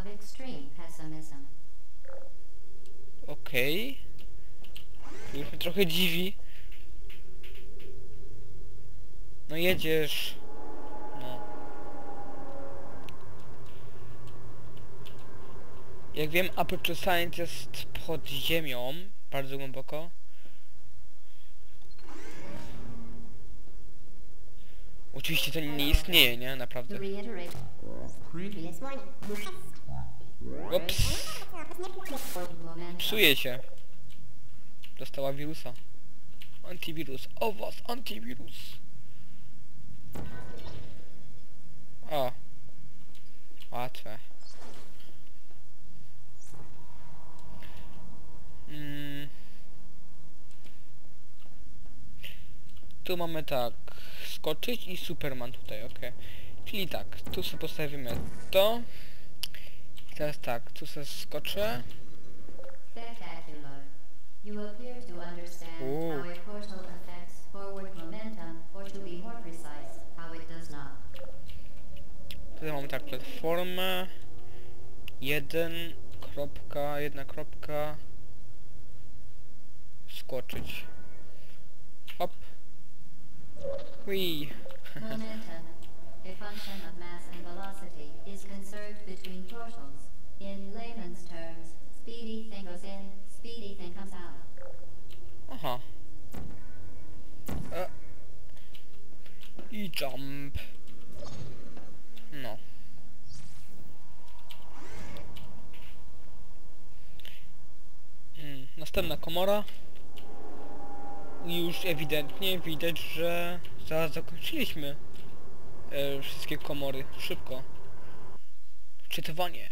of extreme pessimism. Okej. To Już mnie trochę dziwi. No jedziesz. No. Jak wiem, Aperture Science jest pod ziemią, bardzo głęboko. Oczywiście to nie istnieje, nie? Naprawdę. Momentum. psuje się. Dostała wirusa. Antywirus. O was, antywirus. O. Łatwe. Mm. Tu mamy tak. Skoczyć i Superman tutaj, ok. Czyli tak, tu sobie postawimy to. I teraz tak, tu sobie skoczę. Not. Tutaj mamy tak platformę. Jeden kropka, jedna kropka. Skoczyć. Hop. Wee. Momentum, a function of mass and velocity, is conserved between portals. In layman's terms, speedy thing goes in, speedy thing comes out. Aha. E. I jump. No. Mm, następna komora. I już ewidentnie widać, że zaraz zakończyliśmy e, wszystkie komory. Szybko. Czytywanie.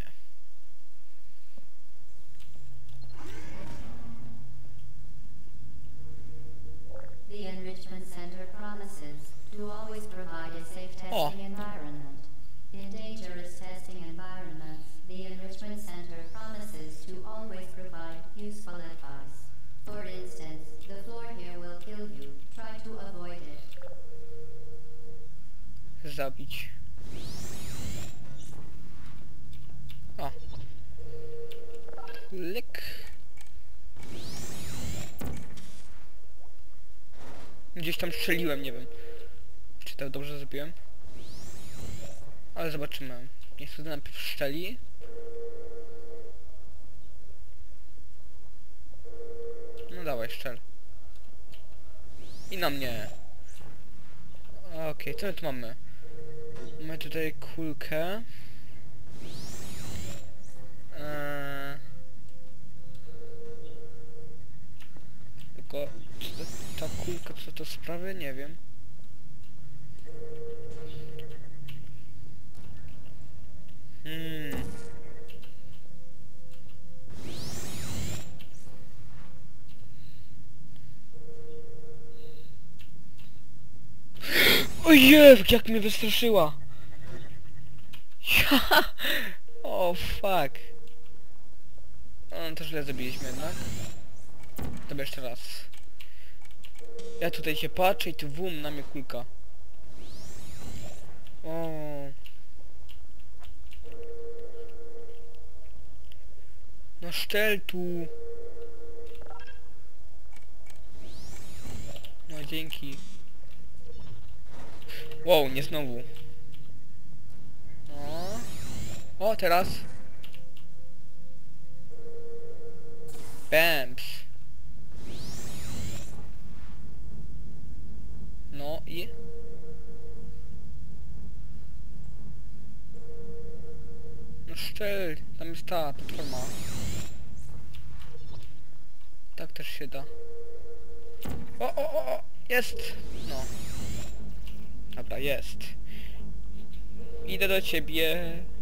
The Enrichment Center promises to always provide a safe testing environment. In dangerous testing environments, the Enrichment Center promises to always provide useful advice. For instance, the floor here will kill you. Try to avoid it. Zabić. A. Klik. Gdzieś tam strzeliłem, nie wiem. Czy to dobrze zrobiłem? Ale zobaczymy. Niech to najpierw strzeli. No dawaj, strzel. I na mnie. Okej, co my tu mamy? Mamy tutaj kulkę. Eee... Tylko to, ta kulka co to sprawia? Nie wiem. Hmm. Ojej, jak mnie wystraszyła! O fuck. O, to źle zrobiliśmy jednak. Dobra, jeszcze raz. Ja tutaj się patrzę i tu wum na mnie kulka. O. No szczel tu. No dzięki. Wow, nie znowu. O, teraz. Bams. No i... No szczel, tam jest ta platforma. Tak też się da. O, o, o, o, jest! No. Dobra, jest. Idę do ciebie,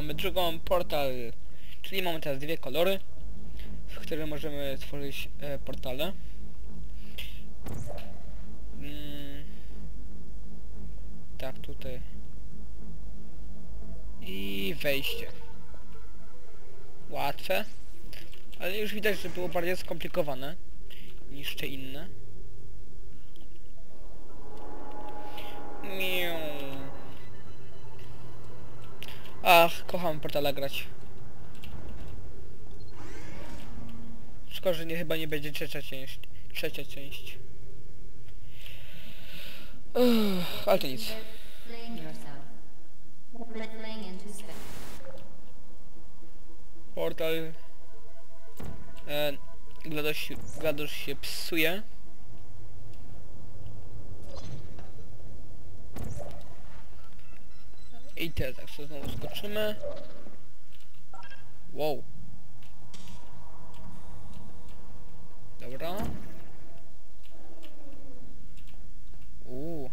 Mamy drugą portal. Czyli mamy teraz dwie kolory, w których możemy tworzyć e, portale. Mm. Tak, tutaj. I wejście. Łatwe. Ale już widać, że było bardziej skomplikowane niż te inne. Miau. Ach, kocham portala grać. Szkoda, że nie, chyba nie będzie trzecia część. Trzecia część. Uff, ale to nic. Portal... E, GLaDOS, się- GLaDOS się psuje. I teraz tak sobie znowu skoczymy. Wow. Dobra. Uuu.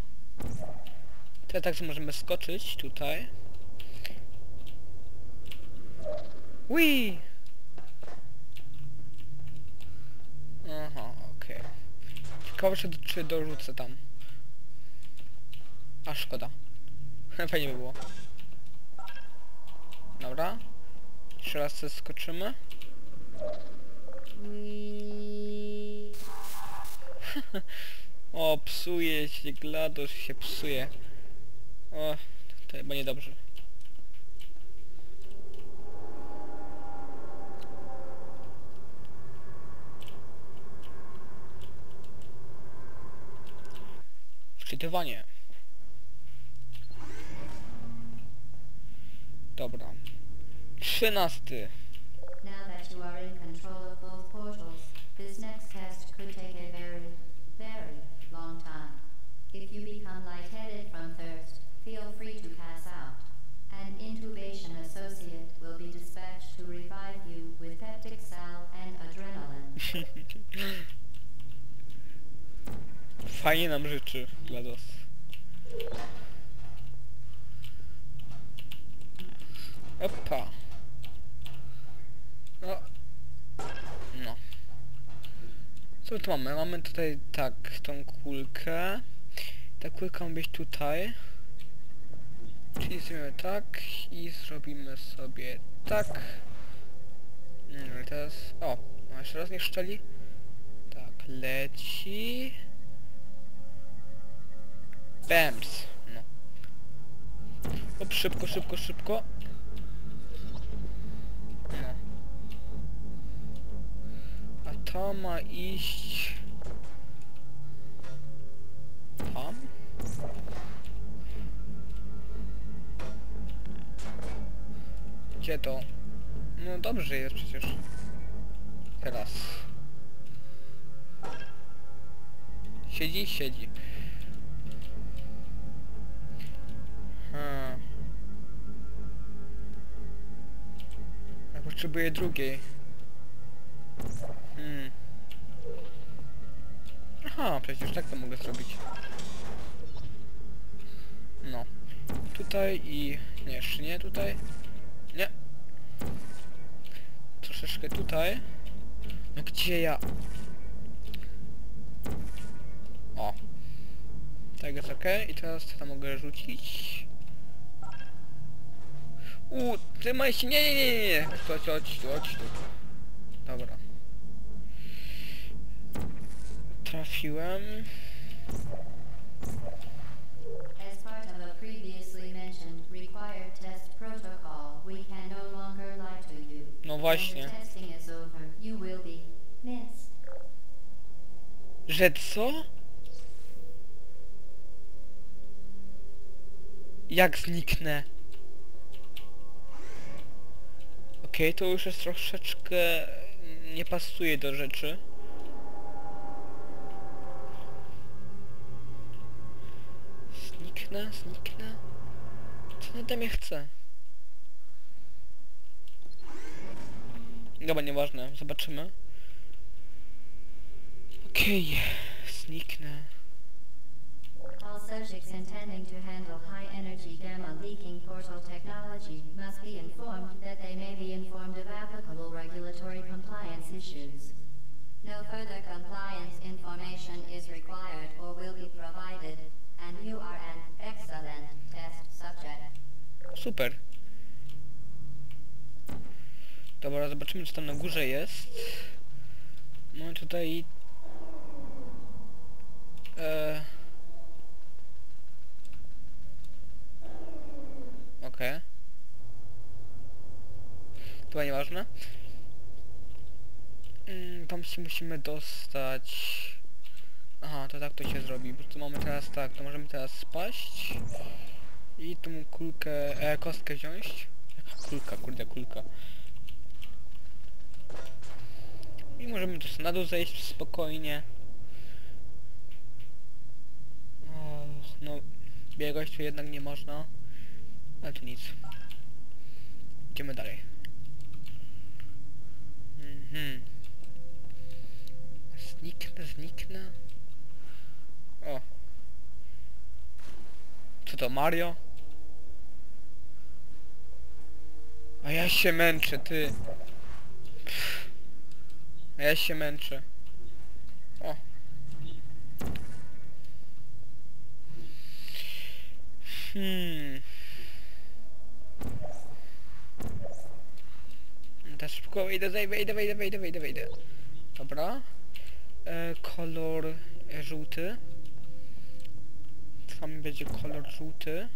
Teraz tak sobie możemy skoczyć tutaj. Wii! Aha, okej. Ciekawe czy, czy dorzucę tam. A szkoda. Fajnie by było. Dobra. Jeszcze raz sobie skoczymy. o, psuje się, GLaDOS się psuje. O, to chyba niedobrze. Wczytywanie. Dobra. Trzynasty. Now that you are in control of both portals, this next test could take a very, very long time. If you become lightheaded from thirst, feel free to pass out. An intubation associate will be dispatched to revive you with peptic salve and adrenaline. Fajnie nam życzy GLaDOS. Opa. No. No. Co my tu mamy? Mamy tutaj tak, tą kulkę. Ta kulka ma być tutaj. Czyli zrobimy tak i zrobimy sobie tak. No i teraz... O, jeszcze raz nie szczeli. Tak, leci. Bams. No. Op, szybko, szybko, szybko. To ma iść... Tam? Gdzie to? No dobrze jest przecież. Teraz. Siedzi? Siedzi. Hmm. Ja potrzebuję drugiej. Aha, przecież tak to mogę zrobić. No. Tutaj i... Nie, jeszcze nie tutaj. Nie. Troszeczkę tutaj. No gdzie ja... O. Tak jest ok. I teraz to tam mogę rzucić. U, trzymaj się, nie, nie, nie, nie. Chodź, chodź, chodź, chodź tu. Dobra. Can no właśnie. Że co? Jak zniknę? Okej, to już jest troszeczkę... Nie pasuje do rzeczy. Zniknę, zniknę. Co on ode mnie chce? Dobra, nieważne, zobaczymy. Okej, zniknę. All subjects intending to handle high energy gamma leaking portal technology must be informed that they may be informed of applicable regulatory compliance issues. No further compliance information is required or will be provided, and you are an excellent test subject. Super. Dobra, zobaczymy co tam na górze jest. Mamy tutaj... E... Okej. To nieważne. Mm, tam się musimy dostać... Aha, to tak to się zrobi. Po prostu mamy teraz tak, to możemy teraz spaść. I tą kulkę, e, kostkę wziąć. Kulka, kurde, kulka. I możemy tu na dół zejść spokojnie. Och, no, biegać tu jednak nie można. Ale to nic. Idziemy dalej. Mhm. Zniknę, zniknę. O. Co to, Mario? A ja się męczę, ty. A ja się męczę. O. Hmm. Teraz szybko wejdę, wejdę, wejdę, wejdę, wejdę, wejdę. Dobra. E, kolor żółty. Tam będzie kolor żółty.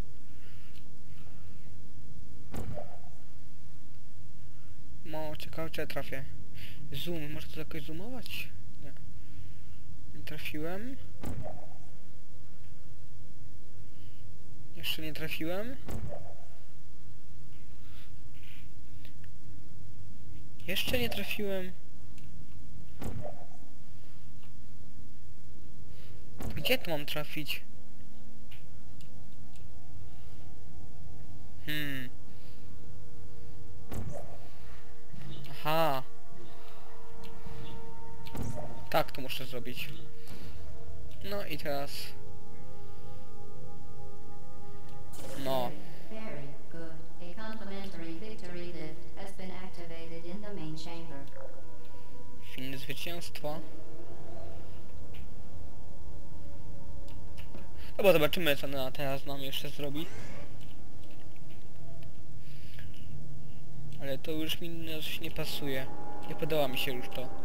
No, ciekawe czy ja trafię. Zoom, może to jakoś zoomować? Nie. Nie trafiłem. Jeszcze nie trafiłem. Jeszcze nie trafiłem. Gdzie tu mam trafić? Hmm. Aha. Tak, to muszę zrobić. No i teraz... No. Film zwycięstwa. Dobra, zobaczymy co na teraz nam jeszcze zrobi. Ale to już mi nie pasuje. Nie podoba mi się już to.